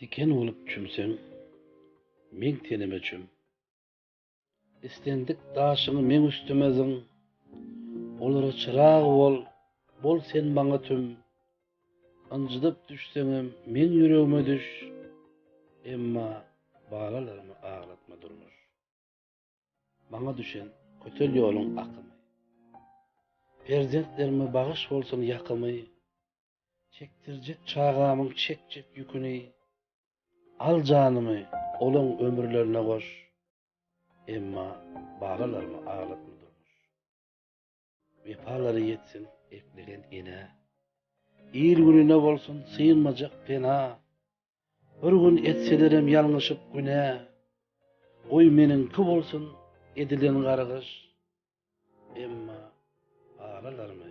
Diken olup çümseň, meň tenime çüm. Istendik daşyňy meň üstümeziň, olara çyrag bol, bol sen baňa tüm. Anjydyp düşseňem meň ýüregime düş, emma balalarymı aglatma durmuş. Baňa düşen kötel ýoluň akymy. Perzentlerime bagyş bolsun ýakymy. Çektirjek çagamyň çekjek ýüküni. Al janymy olaň ömürlerine goş. Emma balalarymı aglatma durmuş. Wepalary ýetsin eplegen ene. Ir gününe bolsun sığınmajak pena. Bir gün etselerem ýalňyşyp güne. Oy meniňki bolsun edilen gargyş. Emma balalarymı